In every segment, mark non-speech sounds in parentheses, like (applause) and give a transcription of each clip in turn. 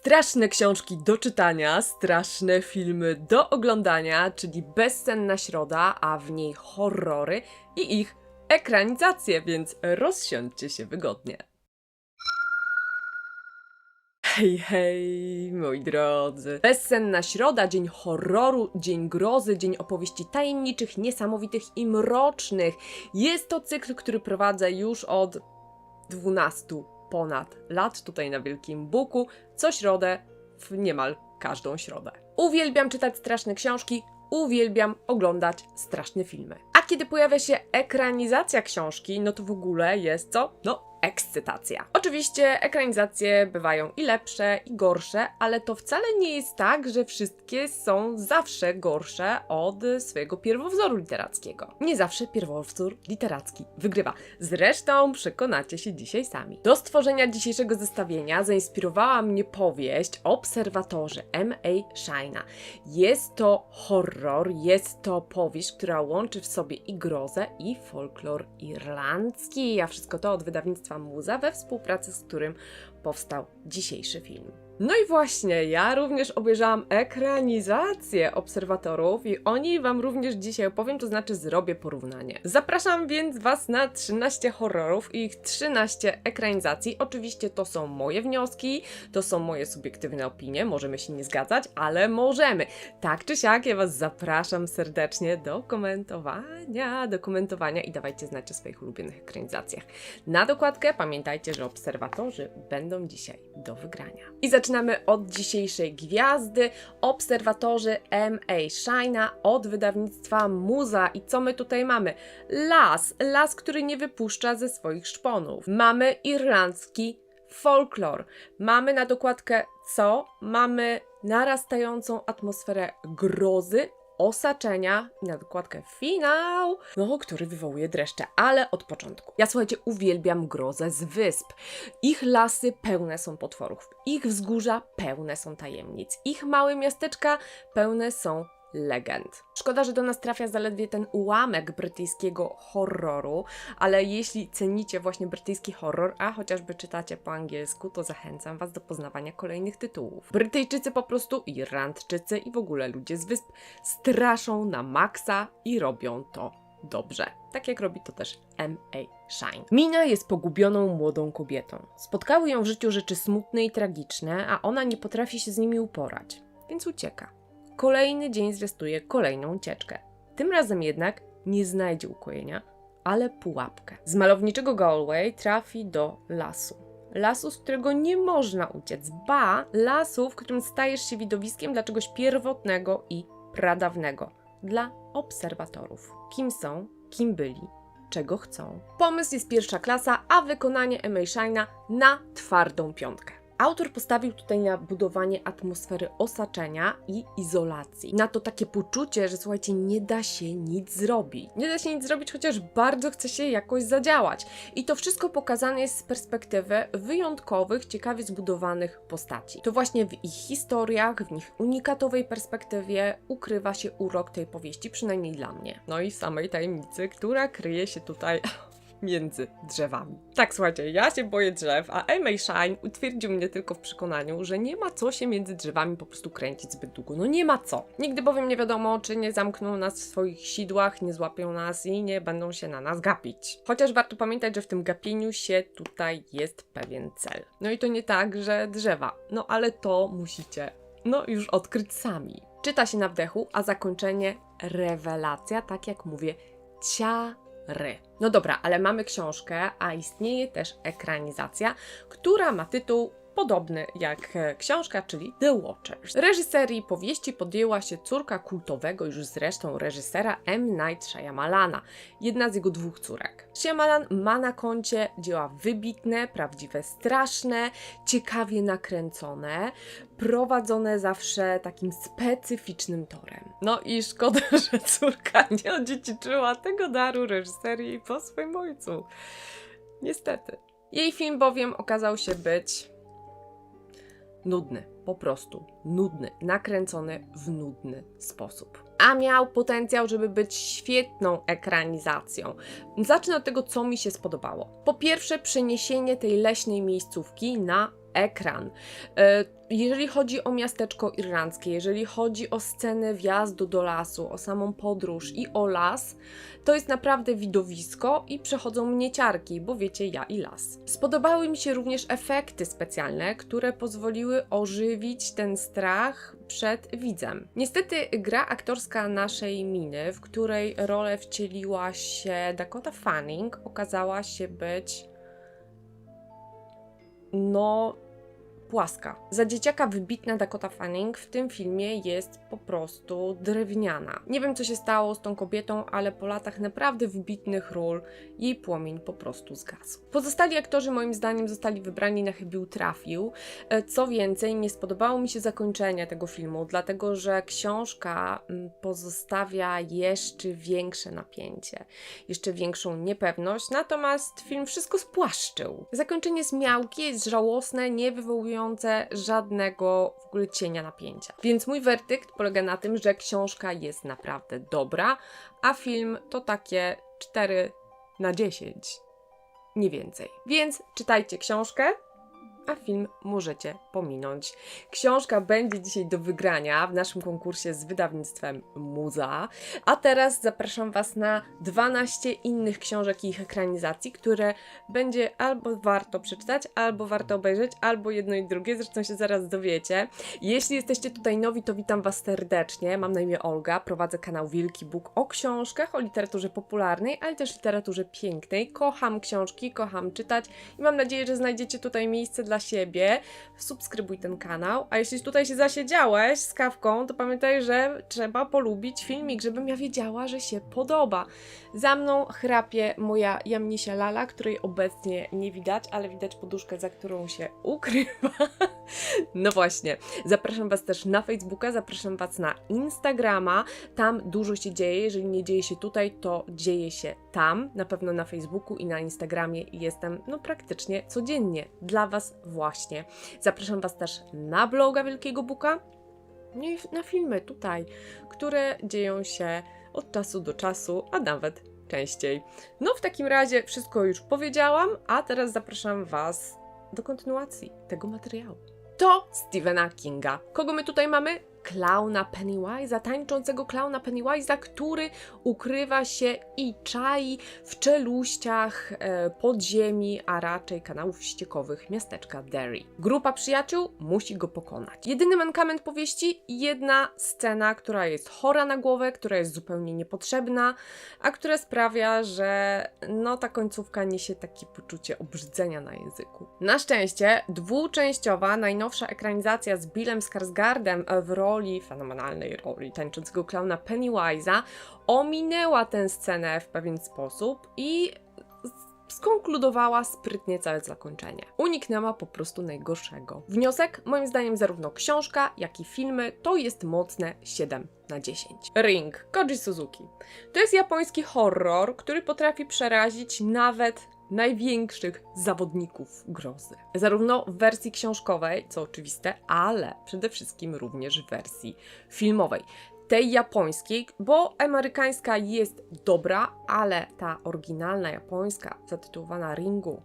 Straszne książki do czytania, straszne filmy do oglądania, czyli bezsenna środa, a w niej horrory i ich ekranizacje, więc rozsiądźcie się wygodnie. Hej, hej, moi drodzy. Bezsenna środa, dzień horroru, dzień grozy, dzień opowieści tajemniczych, niesamowitych i mrocznych. Jest to cykl, który prowadzę już od 12 ponad lat tutaj na Wielkim Buku, co środę w niemal każdą środę. Uwielbiam czytać straszne książki, uwielbiam oglądać straszne filmy. A kiedy pojawia się ekranizacja książki, no to w ogóle jest co? No, ekscytacja. Oczywiście ekranizacje bywają i lepsze, i gorsze, ale to wcale nie jest tak, że wszystkie są zawsze gorsze od swojego pierwowzoru literackiego. Nie zawsze pierwowzór literacki wygrywa. Zresztą przekonacie się dzisiaj sami. Do stworzenia dzisiejszego zestawienia zainspirowała mnie powieść Obserwatorzy M.A. Shina. Jest to horror, jest to powieść, która łączy w sobie i grozę, i folklor irlandzki, a wszystko to od wydawnictwa Muza, we współpracy z którym powstał dzisiejszy film. No i właśnie, ja również obejrzałam ekranizację Obserwatorów i o niej Wam również dzisiaj opowiem, to znaczy zrobię porównanie. Zapraszam więc Was na 13 horrorów i ich 13 ekranizacji. Oczywiście to są moje wnioski, to są moje subiektywne opinie, możemy się nie zgadzać, ale możemy. Tak czy siak, ja Was zapraszam serdecznie do komentowania, do komentowania i dawajcie znać o swoich ulubionych ekranizacjach. Na dokładkę pamiętajcie, że obserwatorzy będą dzisiaj do wygrania. I zaczynamy od dzisiejszej gwiazdy, obserwatorzy M.A. Shina od wydawnictwa Muza. I co my tutaj mamy? Las, las, który nie wypuszcza ze swoich szponów. Mamy irlandzki folklor. Mamy na dokładkę co? Mamy narastającą atmosferę grozy, osaczenia i na dokładkę finał, no, który wywołuje dreszcze, ale od początku. Ja słuchajcie, uwielbiam grozę z wysp. Ich lasy pełne są potworów, ich wzgórza pełne są tajemnic, ich małe miasteczka pełne są legend. Szkoda, że do nas trafia zaledwie ten ułamek brytyjskiego horroru, ale jeśli cenicie właśnie brytyjski horror, a chociażby czytacie po angielsku, to zachęcam Was do poznawania kolejnych tytułów. Brytyjczycy po prostu, Irlandczycy i w ogóle ludzie z wysp straszą na maksa i robią to dobrze. Tak jak robi to też M.A. Shine. Mina jest pogubioną młodą kobietą. Spotkały ją w życiu rzeczy smutne i tragiczne, a ona nie potrafi się z nimi uporać, więc ucieka. Kolejny dzień zwiastuje kolejną ucieczkę. Tym razem jednak nie znajdzie ukojenia, ale pułapkę. Z malowniczego Galway trafi do lasu. Lasu, z którego nie można uciec, ba, lasu, w którym stajesz się widowiskiem dla czegoś pierwotnego i pradawnego. Dla obserwatorów. Kim są, kim byli, czego chcą. Pomysł jest pierwsza klasa, a wykonanie M.A. Shine'a na twardą piątkę. Autor postawił tutaj na budowanie atmosfery osaczenia i izolacji. Na to takie poczucie, że słuchajcie, nie da się nic zrobić. Nie da się nic zrobić, chociaż bardzo chce się jakoś zadziałać. I to wszystko pokazane jest z perspektywy wyjątkowych, ciekawie zbudowanych postaci. To właśnie w ich historiach, w ich unikatowej perspektywie ukrywa się urok tej powieści, przynajmniej dla mnie. No i samej tajemnicy, która kryje się tutaj (laughs) między drzewami. Tak, słuchajcie, ja się boję drzew, a M.A. Shine utwierdził mnie tylko w przekonaniu, że nie ma co się między drzewami po prostu kręcić zbyt długo. No nie ma co. Nigdy bowiem nie wiadomo, czy nie zamkną nas w swoich sidłach, nie złapią nas i nie będą się na nas gapić. Chociaż warto pamiętać, że w tym gapieniu się tutaj jest pewien cel. No i to nie tak, że drzewa. No ale to musicie, no już odkryć sami. Czyta się na wdechu, a zakończenie rewelacja, tak jak mówię, cia ry. No dobra, ale mamy książkę, a istnieje też ekranizacja, która ma tytuł podobny jak e, książka, czyli The Watchers. Reżyserii powieści podjęła się córka kultowego już zresztą reżysera M. Night Shyamalana, jedna z jego dwóch córek. Shyamalan ma na koncie dzieła wybitne, prawdziwe, straszne, ciekawie nakręcone, prowadzone zawsze takim specyficznym torem. No i szkoda, (laughs) że córka nie odziedziczyła tego daru reżyserii po swoim ojcu. Niestety. Jej film bowiem okazał się być nudny, po prostu nudny, nakręcony w nudny sposób. A miał potencjał, żeby być świetną ekranizacją. Zacznę od tego, co mi się spodobało. Po pierwsze, przeniesienie tej leśnej miejscówki na ekran. E, Jeżeli chodzi o miasteczko irlandzkie, jeżeli chodzi o scenę wjazdu do lasu, o samą podróż i o las, to jest naprawdę widowisko i przechodzą mnie ciarki, bo wiecie, ja i las. Spodobały mi się również efekty specjalne, które pozwoliły ożywić ten strach przed widzem. Niestety gra aktorska naszej miny, w której rolę wcieliła się Dakota Fanning, okazała się być no płaska. Za dzieciaka wybitna Dakota Fanning w tym filmie jest po prostu drewniana. Nie wiem, co się stało z tą kobietą, ale po latach naprawdę wybitnych ról jej płomień po prostu zgasł. Pozostali aktorzy moim zdaniem zostali wybrani na chybił trafił. E, Co więcej, nie spodobało mi się zakończenie tego filmu, dlatego że książka mm, pozostawia jeszcze większe napięcie, jeszcze większą niepewność, natomiast film wszystko spłaszczył. Zakończenie jest miałkie, jest żałosne, nie wywołujące żadnego w ogóle cienia napięcia. Więc mój werdykt polega na tym, że książka jest naprawdę dobra, a film to takie 4 na 10. Nie więcej. Więc czytajcie książkę, a film możecie pominąć. Książka będzie dzisiaj do wygrania w naszym konkursie z wydawnictwem Muza. A teraz zapraszam Was na 12 innych książek i ich ekranizacji, które będzie albo warto przeczytać, albo warto obejrzeć, albo jedno i drugie. Zresztą się zaraz dowiecie. Jeśli jesteście tutaj nowi, to witam Was serdecznie. Mam na imię Olga, prowadzę kanał Wielki Bóg o książkach, o literaturze popularnej, ale też literaturze pięknej. Kocham książki, kocham czytać i mam nadzieję, że znajdziecie tutaj miejsce dla siebie. Subskrybuj ten kanał, a jeśli tutaj się zasiedziałeś z kawką, to pamiętaj, że trzeba polubić filmik, żebym ja wiedziała, że się podoba. Za mną chrapie moja jamnisia Lala, której obecnie nie widać, ale widać poduszkę, za którą się ukrywa. (laughs) No właśnie, zapraszam Was też na Facebooka, zapraszam Was na Instagrama. Tam dużo się dzieje. Jeżeli nie dzieje się tutaj, to dzieje się tam. Na pewno na Facebooku i na Instagramie jestem no praktycznie codziennie dla Was właśnie. Zapraszam Was też na bloga Wielkiego Buka. No i na filmy tutaj, które dzieją się od czasu do czasu, a nawet częściej. No w takim razie wszystko już powiedziałam, a teraz zapraszam Was do kontynuacji tego materiału. To Stephena Kinga. Kogo my tutaj mamy? Klauna Pennywise'a, tańczącego klauna Pennywise'a, który ukrywa się i czai w czeluściach e, podziemi, a raczej kanałów ściekowych miasteczka Derry. Grupa przyjaciół musi go pokonać. Jedyny mankament powieści, jedna scena, która jest chora na głowę, która jest zupełnie niepotrzebna, a która sprawia, że no ta końcówka niesie takie poczucie obrzydzenia na języku. Na szczęście dwuczęściowa, najnowsza ekranizacja z Billem Skarsgardem w fenomenalnej roli tańczącego klauna Pennywise'a ominęła tę scenę w pewien sposób i skonkludowała sprytnie całe zakończenie. Uniknęła po prostu najgorszego. Wniosek, moim zdaniem, zarówno książka, jak i filmy to jest mocne 7 na 10. Ring, Koji Suzuki. To jest japoński horror, który potrafi przerazić nawet największych zawodników grozy. Zarówno w wersji książkowej, co oczywiste, ale przede wszystkim również w wersji filmowej tej japońskiej, bo amerykańska jest dobra, ale ta oryginalna japońska, zatytułowana Ringu.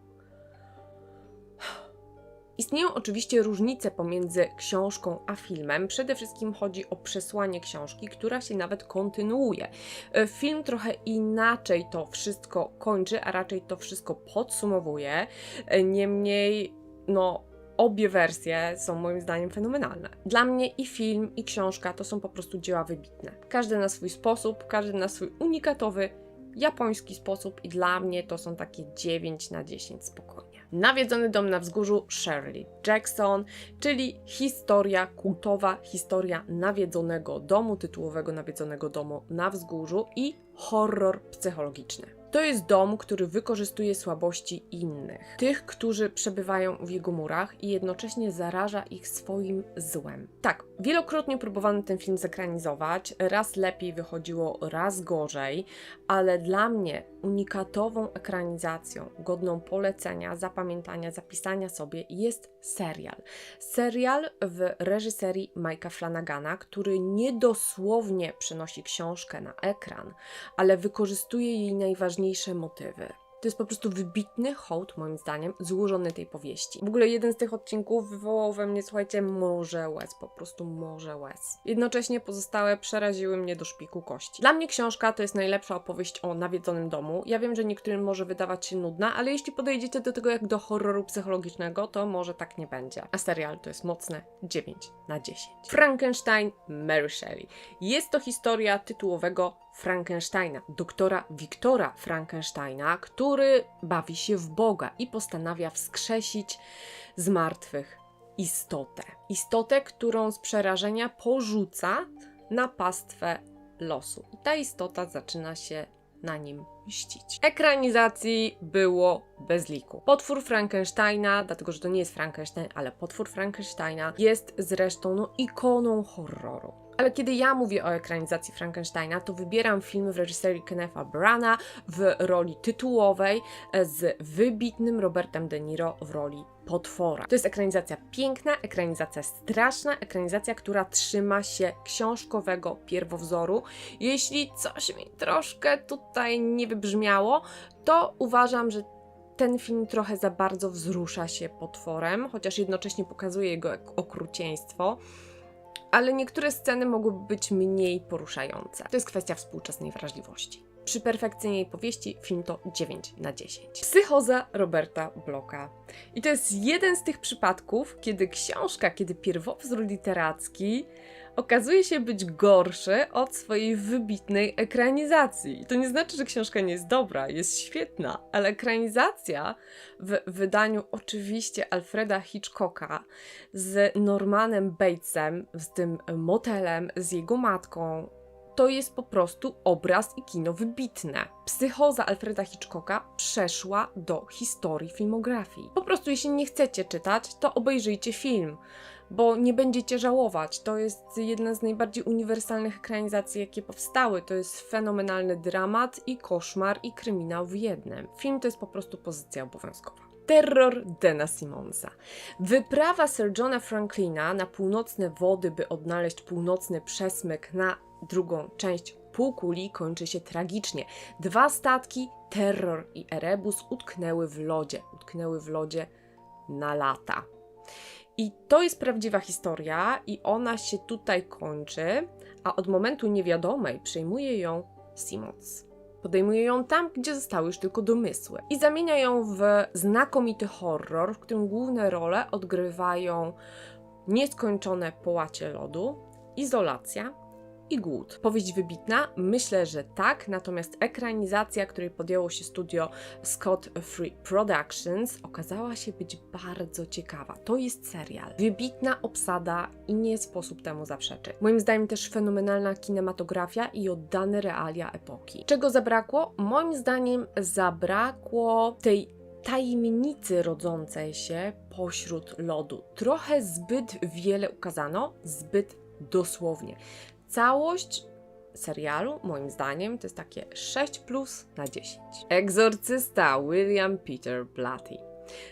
Istnieją oczywiście różnice pomiędzy książką a filmem. Przede wszystkim chodzi o przesłanie książki, która się nawet kontynuuje. E, Film trochę inaczej to wszystko kończy, a raczej to wszystko podsumowuje. E, Niemniej, no, obie wersje są moim zdaniem fenomenalne. Dla mnie i film, i książka to są po prostu dzieła wybitne. Każdy na swój sposób, każdy na swój unikatowy, japoński sposób i dla mnie to są takie 9 na 10 spokojnie. Nawiedzony dom na wzgórzu Shirley Jackson, czyli historia kultowa, historia nawiedzonego domu, tytułowego nawiedzonego domu na wzgórzu i horror psychologiczny. To jest dom, który wykorzystuje słabości innych, tych, którzy przebywają w jego murach i jednocześnie zaraża ich swoim złem. Tak, wielokrotnie próbowano ten film zekranizować, raz lepiej wychodziło, raz gorzej, ale dla mnie unikatową ekranizacją, godną polecenia, zapamiętania, zapisania sobie jest serial. Serial w reżyserii Mike'a Flanagana, który niedosłownie przenosi książkę na ekran, ale wykorzystuje jej najważniejsze motywy. To jest po prostu wybitny hołd, moim zdaniem, złożony tej powieści. W ogóle jeden z tych odcinków wywołał we mnie, słuchajcie, morze łez, po prostu morze łez. Jednocześnie pozostałe przeraziły mnie do szpiku kości. Dla mnie książka to jest najlepsza opowieść o nawiedzonym domu. Ja wiem, że niektórym może wydawać się nudna, ale jeśli podejdziecie do tego jak do horroru psychologicznego, to może tak nie będzie. A serial to jest mocne 9 na 10. Frankenstein Mary Shelley. Jest to historia tytułowego Frankensteina, doktora Wiktora Frankensteina, który bawi się w Boga i postanawia wskrzesić z martwych istotę. Istotę, którą z przerażenia porzuca na pastwę losu. I ta istota zaczyna się na nim mścić. Ekranizacji było bez liku. Potwór Frankensteina, dlatego że to nie jest Frankenstein, ale potwór Frankensteina jest zresztą no, ikoną horroru. Ale kiedy ja mówię o ekranizacji Frankensteina, to wybieram film w reżyserii Kennetha Brana w roli tytułowej e, z wybitnym Robertem De Niro w roli potwora. To jest ekranizacja piękna, ekranizacja straszna, ekranizacja, która trzyma się książkowego pierwowzoru. Jeśli coś mi troszkę tutaj nie wybrzmiało, to uważam, że ten film trochę za bardzo wzrusza się potworem, chociaż jednocześnie pokazuje jego okrucieństwo. Ale niektóre sceny mogłyby być mniej poruszające. To jest kwestia współczesnej wrażliwości. Przy perfekcyjnej powieści film to 9 na 10. Psychoza Roberta Blocka. I to jest jeden z tych przypadków, kiedy książka, kiedy pierwowzór literacki okazuje się być gorszy od swojej wybitnej ekranizacji. I to nie znaczy, że książka nie jest dobra, jest świetna, ale ekranizacja w wydaniu oczywiście Alfreda Hitchcocka z Normanem Batesem, z tym motelem, z jego matką, to jest po prostu obraz i kino wybitne. Psychoza Alfreda Hitchcocka przeszła do historii filmografii. Po prostu, jeśli nie chcecie czytać, to obejrzyjcie film, bo nie będziecie żałować. To jest jedna z najbardziej uniwersalnych ekranizacji, jakie powstały. To jest fenomenalny dramat i koszmar i kryminał w jednym. Film to jest po prostu pozycja obowiązkowa. Terror Dena Simonsa. Wyprawa Sir Johna Franklina na północne wody, by odnaleźć północny przesmyk na drugą część półkuli kończy się tragicznie. Dwa statki, Terror i Erebus, utknęły w lodzie. Utknęły w lodzie na lata. I to jest prawdziwa historia, i ona się tutaj kończy, a od momentu niewiadomej przejmuje ją Simons. Podejmuje ją tam, gdzie zostały już tylko domysły. I zamienia ją w znakomity horror, w którym główne role odgrywają nieskończone połacie lodu, izolacja i głód. Powieść wybitna? Myślę, że tak, natomiast ekranizacja, której podjęło się studio Scott Free Productions, okazała się być bardzo ciekawa. To jest serial. Wybitna obsada i nie sposób temu zaprzeczyć. Moim zdaniem też fenomenalna kinematografia i oddane realia epoki. Czego zabrakło? Moim zdaniem zabrakło tej tajemnicy rodzącej się pośród lodu. Trochę zbyt wiele ukazano, zbyt dosłownie. Całość serialu, moim zdaniem, to jest takie 6 plus na 10. Egzorcysta William Peter Blatty.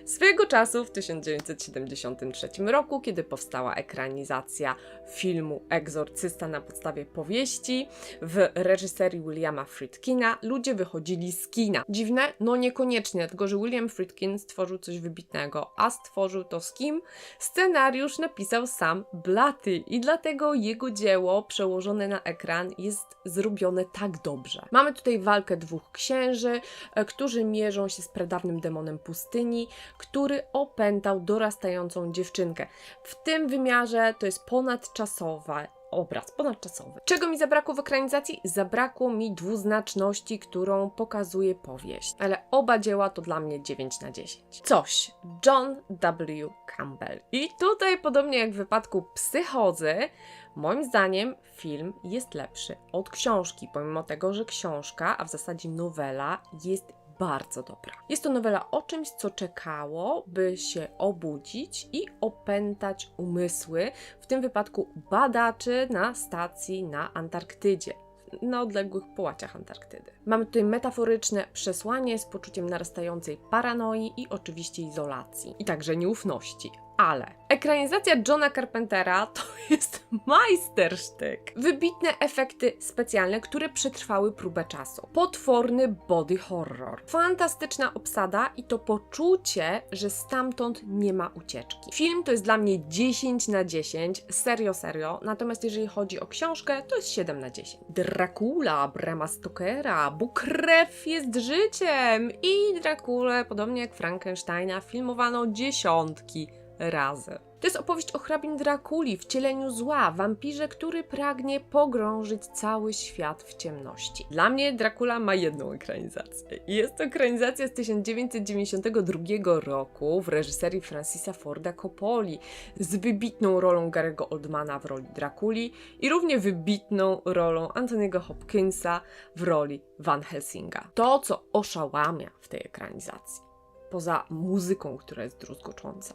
Swego czasu w 1973 roku, kiedy powstała ekranizacja filmu Egzorcysta na podstawie powieści w reżyserii Williama Friedkina, ludzie wychodzili z kina. Dziwne? No niekoniecznie, dlatego że William Friedkin stworzył coś wybitnego, a stworzył to z kim? Scenariusz napisał sam Blatty i dlatego jego dzieło przełożone na ekran jest zrobione tak dobrze. Mamy tutaj walkę dwóch księży, e, którzy mierzą się z pradawnym demonem pustyni, który opętał dorastającą dziewczynkę. W tym wymiarze to jest ponadczasowe. Obraz ponadczasowy. Czego mi zabrakło w ekranizacji? Zabrakło mi dwuznaczności, którą pokazuje powieść. Ale oba dzieła to dla mnie 9 na 10. Coś. John W. Campbell. I tutaj, podobnie jak w wypadku psychozy, moim zdaniem film jest lepszy od książki, pomimo tego, że książka, a w zasadzie nowela, jest bardzo dobra. Jest to nowela o czymś, co czekało, by się obudzić i opętać umysły, w tym wypadku badaczy na stacji na Antarktydzie. Na odległych połaciach Antarktydy. Mamy tutaj metaforyczne przesłanie z poczuciem narastającej paranoi i oczywiście izolacji, i także nieufności. Ale ekranizacja Johna Carpentera (laughs) to jest majstersztyk. Wybitne efekty specjalne, które przetrwały próbę czasu. Potworny body horror. Fantastyczna obsada i to poczucie, że stamtąd nie ma ucieczki. Film to jest dla mnie 10 na 10, serio, serio. Natomiast jeżeli chodzi o książkę, to jest 7 na 10. Dracula, Brama Stokera, bo krew jest życiem i Drakulę, podobnie jak Frankensteina, filmowano dziesiątki razy. To jest opowieść o hrabim Drakuli, wcieleniu zła, wampirze, który pragnie pogrążyć cały świat w ciemności. Dla mnie Dracula ma jedną ekranizację. Jest to ekranizacja z 1992 roku w reżyserii Francisa Forda Coppoli z wybitną rolą Gary'ego Oldmana w roli Drakuli i równie wybitną rolą Anthony'ego Hopkinsa w roli Van Helsinga. To, co oszałamia w tej ekranizacji, poza muzyką, która jest druzgocząca,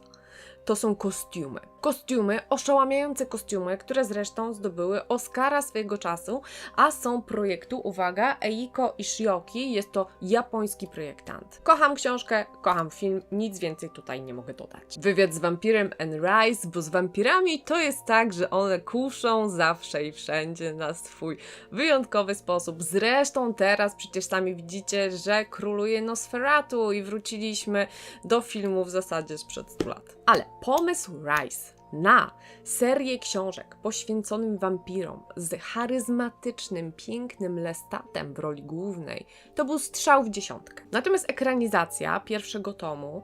to są kostiumy. Kostiumy, oszałamiające kostiumy, które zresztą zdobyły Oscara swojego czasu, a są projektu, uwaga, Eiko Ishioki, jest to japoński projektant. Kocham książkę, kocham film, nic więcej tutaj nie mogę dodać. Wywiad z wampirem Anne Rice, bo z wampirami to jest tak, że one kuszą zawsze i wszędzie na swój wyjątkowy sposób. Zresztą teraz przecież sami widzicie, że króluje Nosferatu i wróciliśmy do filmu w zasadzie sprzed 100 lat. Ale pomysł Rice na serię książek poświęconym wampirom z charyzmatycznym, pięknym Lestatem w roli głównej, to był strzał w dziesiątkę. Natomiast ekranizacja pierwszego tomu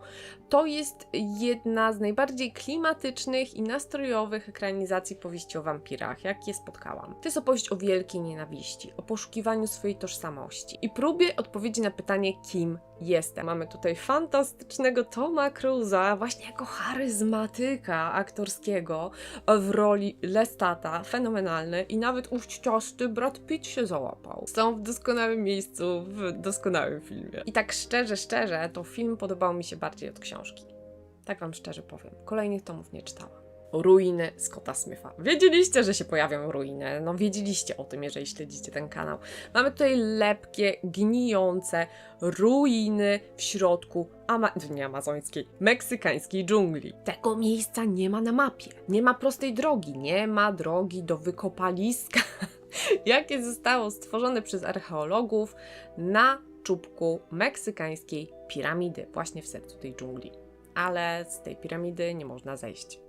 to jest jedna z najbardziej klimatycznych i nastrojowych ekranizacji powieści o wampirach, jakie spotkałam. To jest opowieść o wielkiej nienawiści, o poszukiwaniu swojej tożsamości i próbie odpowiedzi na pytanie, kim jestem. Mamy tutaj fantastycznego Toma Cruza, właśnie jako charyzmatyka aktorskiego w roli Lestata, fenomenalny i nawet uściosty Brad Pitt się załapał. Są w doskonałym miejscu, w doskonałym filmie. I tak szczerze, szczerze, to film podobał mi się bardziej od książki. Tak wam szczerze powiem. Kolejnych tomów nie czytałam. Ruiny Scotta Smitha. Wiedzieliście, że się pojawią ruiny. No wiedzieliście o tym, jeżeli śledzicie ten kanał. Mamy tutaj lepkie, gnijące ruiny w środku ama nie amazońskiej, meksykańskiej dżungli. Tego miejsca nie ma na mapie. Nie ma prostej drogi. Nie ma drogi do wykopaliska, (laughs) jakie zostało stworzone przez archeologów na czubku meksykańskiej piramidy, właśnie w sercu tej dżungli. Ale z tej piramidy nie można zejść.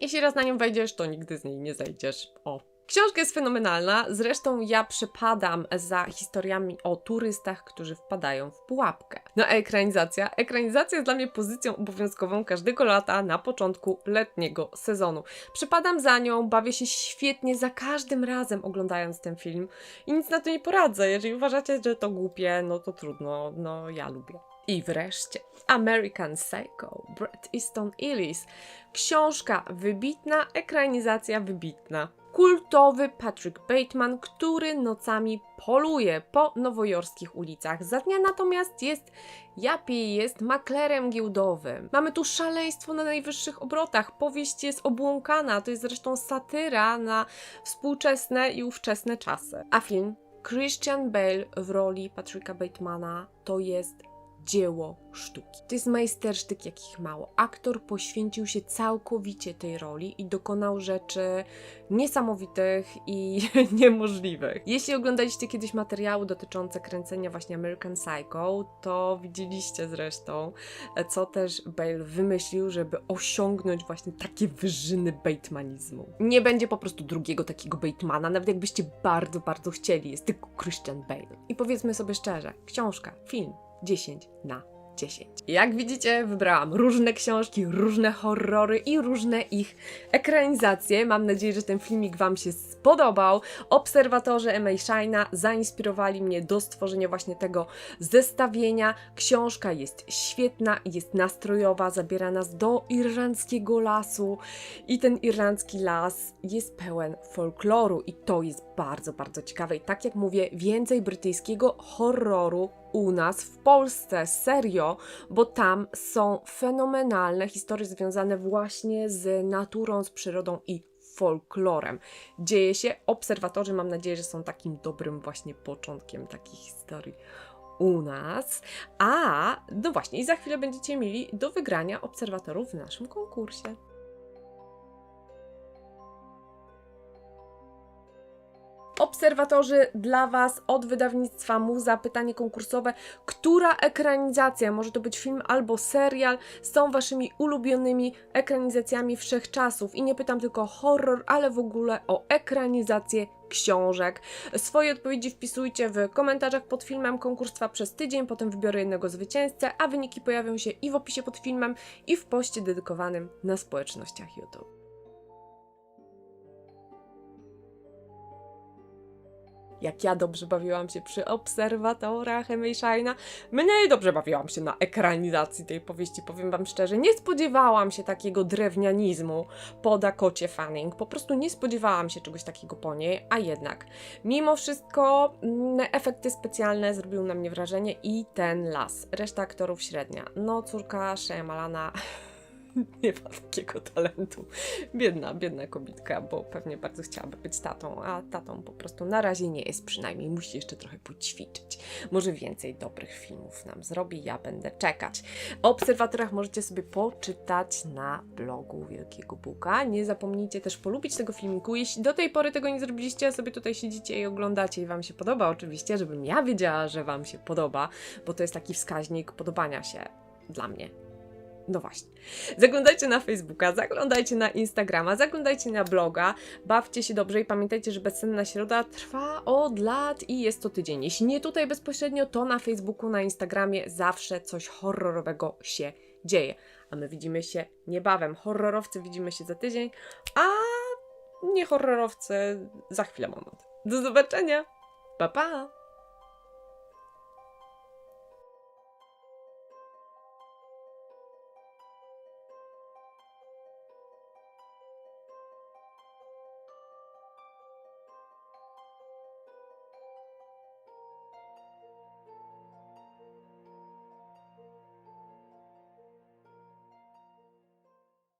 Jeśli raz na nią wejdziesz, to nigdy z niej nie zejdziesz. O. Książka jest fenomenalna, zresztą ja przepadam za historiami o turystach, którzy wpadają w pułapkę. No ekranizacja? Ekranizacja jest dla mnie pozycją obowiązkową każdego lata na początku letniego sezonu. Przepadam za nią, bawię się świetnie za każdym razem oglądając ten film i nic na to nie poradzę. Jeżeli uważacie, że to głupie, no to trudno, no ja lubię. I wreszcie American Psycho, Bret Easton Ellis. Książka wybitna, ekranizacja wybitna. Kultowy Patrick Bateman, który nocami poluje po nowojorskich ulicach. Za dnia natomiast jest Japi jest maklerem giełdowym. Mamy tu szaleństwo na najwyższych obrotach. Powieść jest obłąkana, to jest zresztą satyra na współczesne i ówczesne czasy. A film Christian Bale w roli Patricka Batemana to jest dzieło sztuki. To jest majstersztyk jakich mało. Aktor poświęcił się całkowicie tej roli i dokonał rzeczy niesamowitych i (laughs) niemożliwych. Jeśli oglądaliście kiedyś materiały dotyczące kręcenia właśnie American Psycho, to widzieliście zresztą, co też Bale wymyślił, żeby osiągnąć właśnie takie wyżyny Batemanizmu. Nie będzie po prostu drugiego takiego Batemana, nawet jakbyście bardzo, bardzo chcieli. Jest tylko Christian Bale. I powiedzmy sobie szczerze, książka, film, 10 na 10. Jak widzicie, wybrałam różne książki, różne horrory i różne ich ekranizacje. Mam nadzieję, że ten filmik Wam się spodobał. Obserwatorzy M.A. Shine'a zainspirowali mnie do stworzenia właśnie tego zestawienia. Książka jest świetna, jest nastrojowa, zabiera nas do irlandzkiego lasu i ten irlandzki las jest pełen folkloru i to jest bardzo, bardzo ciekawe. I tak jak mówię, więcej brytyjskiego horroru u nas w Polsce, serio, bo tam są fenomenalne historie związane właśnie z naturą, z przyrodą i folklorem. Dzieje się, obserwatorzy mam nadzieję, że są takim dobrym właśnie początkiem takich historii u nas. A, no właśnie, i za chwilę będziecie mieli do wygrania obserwatorów w naszym konkursie. Obserwatorzy dla Was od wydawnictwa Muza. Pytanie konkursowe. Która ekranizacja, może to być film albo serial, są Waszymi ulubionymi ekranizacjami wszechczasów? I nie pytam tylko horror, ale w ogóle o ekranizację książek. Swoje odpowiedzi wpisujcie w komentarzach pod filmem. Konkurs trwa przez tydzień, potem wybiorę jednego zwycięzcę, a wyniki pojawią się i w opisie pod filmem, i w poście dedykowanym na społecznościach YouTube. Jak ja dobrze bawiłam się przy obserwatorach Emmy Shine'a, mniej dobrze bawiłam się na ekranizacji tej powieści, powiem wam szczerze. Nie spodziewałam się takiego drewnianizmu po Dakocie Fanning. Po prostu nie spodziewałam się czegoś takiego po niej, a jednak. Mimo wszystko mm, efekty specjalne zrobiły na mnie wrażenie i ten las. Reszta aktorów średnia. No, córka Shyamalana (laughs) (laughs) nie ma takiego talentu. Biedna, biedna kobitka, bo pewnie bardzo chciałaby być tatą, a tatą po prostu na razie nie jest przynajmniej. Musi jeszcze trochę poćwiczyć. Może więcej dobrych filmów nam zrobi, ja będę czekać. O obserwatorach możecie sobie poczytać na blogu Wielkiego Buka. Nie zapomnijcie też polubić tego filmiku. Jeśli do tej pory tego nie zrobiliście, a sobie tutaj siedzicie i oglądacie i Wam się podoba oczywiście, żebym ja wiedziała, że Wam się podoba, bo to jest taki wskaźnik podobania się dla mnie. No właśnie. Zaglądajcie na Facebooka, zaglądajcie na Instagrama, zaglądajcie na bloga, bawcie się dobrze i pamiętajcie, że Bezsenna Środa trwa od lat i jest to tydzień. Jeśli nie tutaj bezpośrednio, to na Facebooku, na Instagramie zawsze coś horrorowego się dzieje. A my widzimy się niebawem. Horrorowcy widzimy się za tydzień, a nie horrorowcy za chwilę moment. Do zobaczenia. Pa pa!